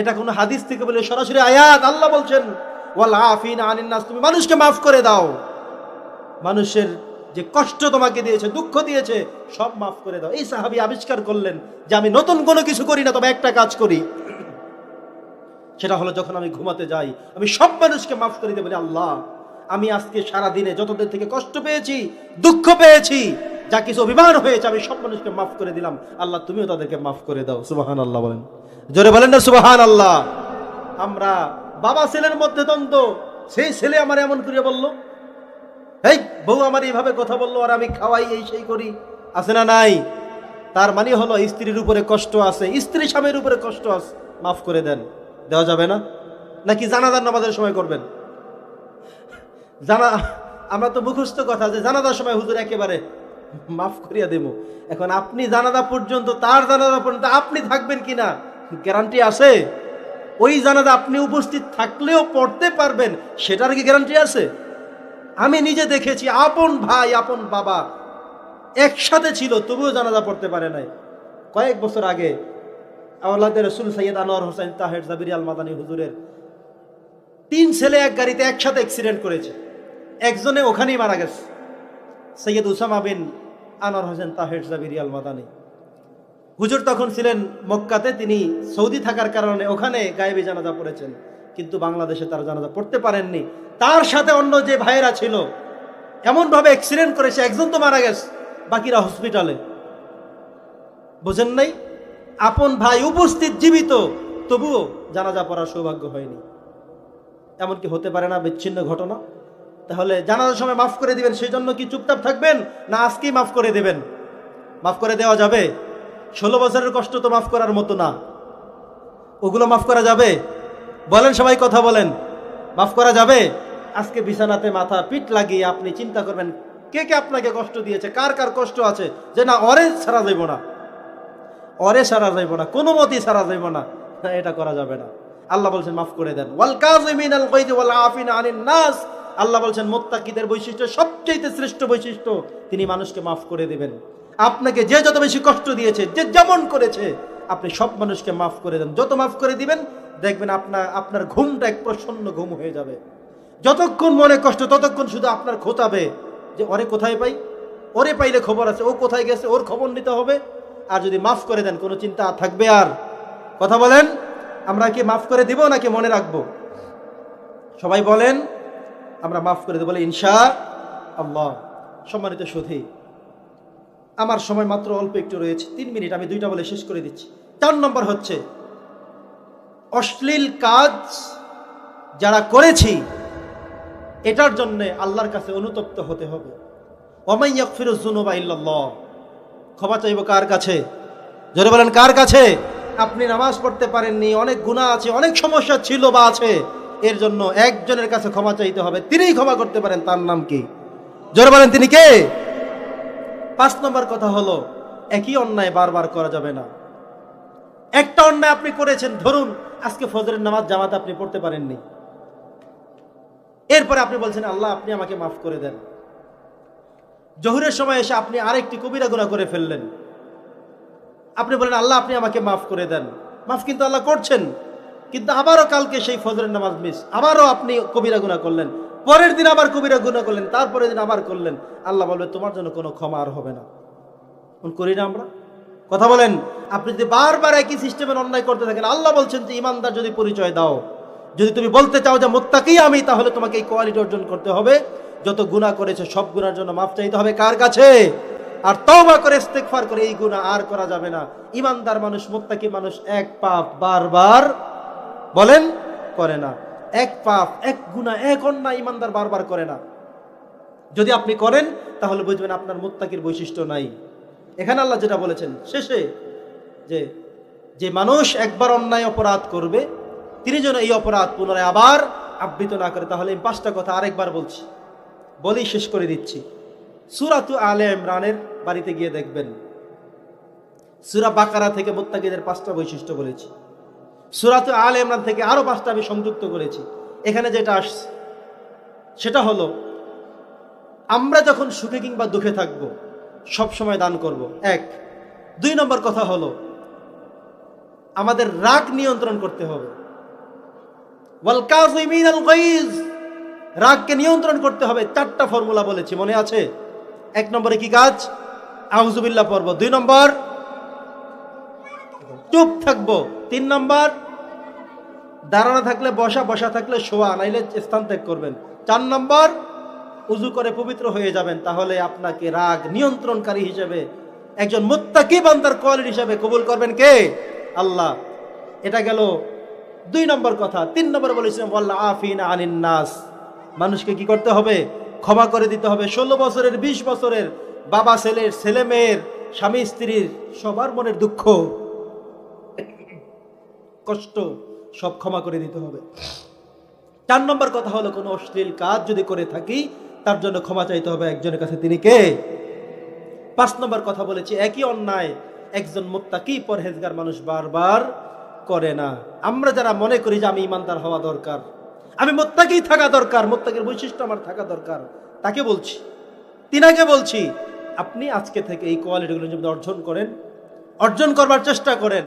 এটা কোনো হাদিস থেকে বলে সরাসরি আয়াত, আল্লাহ বলছেন তুমি মানুষকে মাফ করে দাও। মানুষের যে কষ্ট তোমাকে দিয়েছে, দুঃখ দিয়েছে, সব মাফ করে দাও। এই সাহাবি আবিষ্কার করলেন যে আমি নতুন কোনো কিছু করি না, তবে একটা কাজ করি। সেটা হলো যখন আমি ঘুমাতে যাই, আমি সব মানুষকে মাফ করে দেবো আল্লাহ, আমি আজকে সারা দিনে যতদের থেকে কষ্ট পেয়েছি, দুঃখ পেয়েছি, যা কিছু অভিমান হয়েছে, আমি সব মানুষকে মাফ করে দিলাম। আল্লাহ, তুমিও তাদেরকে মাফ করে দাও। সুবাহান আল্লাহ বলেন। জোরে বলেন না সুবাহান আল্লাহ আমরা বাবা ছেলের মধ্যে দ্বন্দ্ব, সেই ছেলে আমার এমন করে বলল এই বউ আমার এইভাবে কথা বলল, আর আমি খাওয়াই, এই সেই করি। আছে না নাই? তার মানে হলো, স্ত্রীর উপরে কষ্ট আছে, স্ত্রী স্বামীর উপরে কষ্ট আছে। মাফ করে দেন। দেওয়া যাবে না? নাকি জানাজার নামাজের সময় করবেন? জানা, আমরা তো মুখস্থ কথা যে জানাজার সময় হুজুর একেবারে মাফ করিয়া দেব। এখন আপনি জানাজা পর্যন্ত, তার জানাজা পর্যন্ত আপনি থাকবেন কিনা? গ্যারান্টি আছে? ওই জানাজা আপনি উপস্থিত থাকলেও পড়তে পারবেন, সেটার কি গ্যারান্টি আছে? আমি নিজে দেখেছি, আপন ভাই, আপন বাবা একসাথে ছিল, তবুও জানাজা পড়তে পারে নাই। কয়েক বছর আগে আল্লাহদের রসুল সৈয়দ আনোয়ার হোসেন তাহের জাবির আল মাদানী হুজুরের তিন ছেলে এক গাড়িতে একসাথে অ্যাক্সিডেন্ট করেছে। একজনে ওখানেই মারা গেছে সৈয়দ উসামা বিন আনোয়ার হোসেন তাহের জাবির আল মাদানী। হুজুর তখন ছিলেন মক্কাতে, তিনি সৌদি থাকার কারণে ওখানে গায়েবী জানাজা পড়েছেন। কিন্তু বাংলাদেশে তার জানাজা পড়তে পারেননি। তার সাথে অন্য যে ভাইয়েরা ছিল, এমনভাবে অ্যাক্সিডেন্ট করেছে একজন তো মারা গেছে, বাকিরা হসপিটালে বোঝেন নাই? আপন ভাই উপস্থিত, জীবিত, তবুও জানাজা পড়ার সৌভাগ্য হয়নি। এমনকি হতে পারে না, বিচ্ছিন্ন ঘটনা। তাহলে জানাজার সময় মাফ করে দিবেন সেই জন্য কি চুপচাপ থাকবেন, না আজকেই মাফ করে দেবেন? মাফ করে দেওয়া যাবে? ষোলো বছরের কষ্ট তো মাফ করার মতো না। ওগুলো মাফ করা যাবে? বলেন সবাই কথা বলেন। মাফ করা যাবে? আজকে বিছানাতে মাথা পিঠ লাগিয়ে আপনি চিন্তা করবেন কে কে আপনাকে কষ্ট দিয়েছে? কার কার কষ্ট আছে? যে না অরে ছাড়া যাইব না। অরে সারা যাইব না কোনো মতেই সারা যাইব না। না, এটা করা যাবে না। আল্লাহ বলছেন মাফ করে দেন। নাস। আল্লাহ বলছেন মোত্তাকিদের বৈশিষ্ট্য সবচেয়ে শ্রেষ্ঠ বৈশিষ্ট্য তিনি মানুষকে মাফ করে দেবেন। আপনাকে যে যত বেশি কষ্ট দিয়েছে, যে যেমন করেছে, আপনি সব মানুষকে মাফ করে দেন। যত মাফ করে দিবেন, দেখবেন আপনার আপনার ঘুমটা এক প্রসন্ন ঘুম হয়ে যাবে। যতক্ষণ মনে কষ্ট, ততক্ষণ শুধু আপনার খোঁতাবে যে, ওরে কোথায় পাই? ওরে পাইলে খবর আছে, ও কোথায় গেছে, ওর খবর নিতে হবে। আর যদি মাফ করে দেন, কোনো চিন্তা থাকবে আর। কথা বলেন, আমরা কি মাফ করে দিব নাকি মনে রাখব? সবাই বলেন, আমরা মাফ করে দেবো বলে ইনশা আল্লাহ সম্মানিত সুধী আমার সময় মাত্র অল্প একটু রয়েছে, তিন মিনিট, আমি দুইটা বলে শেষ করে দিচ্ছি। চার নম্বর হচ্ছে, অশ্লীল কাজ যারা করেছি, এটার জন্য আল্লাহর কাছে অনুতপ্ত হতে হবে। ওমাইয়াকফিরুজুনুবা ইল্লাল্লাহ। ক্ষমা চাইব কার কাছে? জোরে বলেন, কার কাছে? আপনি নামাজ পড়তে পারেননি, অনেক গুণা আছে, অনেক সমস্যা ছিল বা আছে, এর জন্য একজনের কাছে ক্ষমা চাইতে হবে। তিনিই ক্ষমা করতে পারেন, তার নাম কি? জোরে বলেন, তিনি কে? পাঁচ নম্বর কথা হলো, একই অন্যায় বারবার করা যাবে না। একটা অন্যায় আপনি করেছেন, ধরুন আজকে ফজরের নামাজ জামাত আপনি পড়তে পারেননি। এরপরে আপনি বলছেন, আল্লাহ আপনি আমাকে মাফ করে দেন। জহুরের সময় এসে আপনি আরেকটি কবিরা গুণা করে ফেললেন। আপনি বলেন, আল্লাহ আপনি আমাকে মাফ করে দেন। মাফ কিন্তু আল্লাহ করছেন, কিন্তু আবারও কালকে সেই ফজরের নামাজ মিস আবারও আপনি কবিরা গুণা করলেন। পরের দিন আবার কবিরা গুণা করলেন, তারপরের দিন আবার করলেন। আল্লাহ বলবে, তোমার জন্য কোনো ক্ষমা আর হবে না। করি না আমরা? কথা বলেন, আপনি যদি বারবার একই সিস্টেমের অন্যায় করতে থাকেন, আল্লাহ বলছেন যে, ইমানদার যদি পরিচয় দাও, যদি তুমি বলতে চাও যে, মোত্তাকি আমি তাহলে তোমাকে এই কোয়ালিটি অর্জন করতে হবে। যত গুণা করেছে, সব গুণার জন্য মাফ চাইতে হবে। কার কাছে? আর তাও তওবা করে, ইস্তেগফার করে, এই গুণা আর করা যাবে না। ইমানদার মানুষ, মোত্তাকি মানুষ এক পাপ বারবার বলেন, করে না। এক পাপ, এক গুণা এক অন্যায় ইমানদার বারবার করে না। যদি আপনি করেন, তাহলে বুঝবেন আপনার মোত্তাকির বৈশিষ্ট্য নাই। এখানে আল্লাহ যেটা বলেছেন, শেষে যে যে মানুষ একবার অন্যায় অপরাধ করবে, তিনি যেন এই অপরাধ পুনরায় আবার আবৃত না করে, তাহলে এই পাঁচটা কথা আরেকবার বলছি। বলেই শেষ করে দিচ্ছি। সুরাতু আলে ইমরানের বাড়িতে গিয়ে দেখবেন। সুরা বাকারা থেকে মোত্তাকিদের পাঁচটা বৈশিষ্ট্য বলেছি। সুরাতু আল ইমরান থেকে আরও পাঁচটা আমি সংযুক্ত করেছি। এখানে যেটা আসছে, সেটা হলো, আমরা যখন সুখে কিংবা দুঃখে থাকব, সব সময় দান করব। এক। দুই নম্বর কথা হলো, আমাদের রাগ নিয়ন্ত্রণ করতে হবে। রাগকে নিয়ন্ত্রণ করতে হবে। চারটা ফর্মুলা বলেছি, মনে আছে? এক নম্বরে কি কাজ? আউজুবিল্লাহ পর্ব দুই নম্বর, চুপ থাকব। তিন নম্বর, দাঁড়ানো থাকলে বসা বসা থাকলে শোয়া, নাইলে স্থান ত্যাগ করবেন। চার নম্বর, উজু করে পবিত্র হয়ে যাবেন, তাহলে আপনাকে রাগ নিয়ন্ত্রণকারী হিসেবে, একজন মুত্তাকি বান্দার কোয়ালিটি হিসেবে কবুল করবেন কে? আল্লাহ। এটা গেল দুই নম্বর কথা। তিন নম্বর বলেছিলাম ওয়াল্লা আফিন আনিন নাস। মানুষকে কি করতে হবে? ক্ষমা করে দিতে হবে। ষোলো বছরের, বিশ বছরের বাবা ছেলের, ছেলে মেয়ের, স্বামী, স্ত্রীর সবার মনের দুঃখ। কষ্ট সব ক্ষমা করে দিতে হবে। চার নম্বর কথা হলো, কোনো অশ্লীল কাজ যদি করে থাকি, তার জন্য ক্ষমা চাইতে হবে একজনের কাছে। তিনি কে? পাঁচ নম্বর কথা বলেছি, একই অন্যায় একজন মুত্তাকি পরহেজগার মানুষ বারবার করে না। আমরা যারা মনে করি যে আমি ইমানদার হওয়া দরকার, আমি মোত্তাকি থাকা দরকার, মোত্তাকির বৈশিষ্ট্য আমার থাকা দরকার, তাকে বলছি। তিনাকে বলছি, আপনি আজকে থেকে এই কোয়ালিটিগুলো যদি অর্জন করেন, অর্জন করবার চেষ্টা করেন।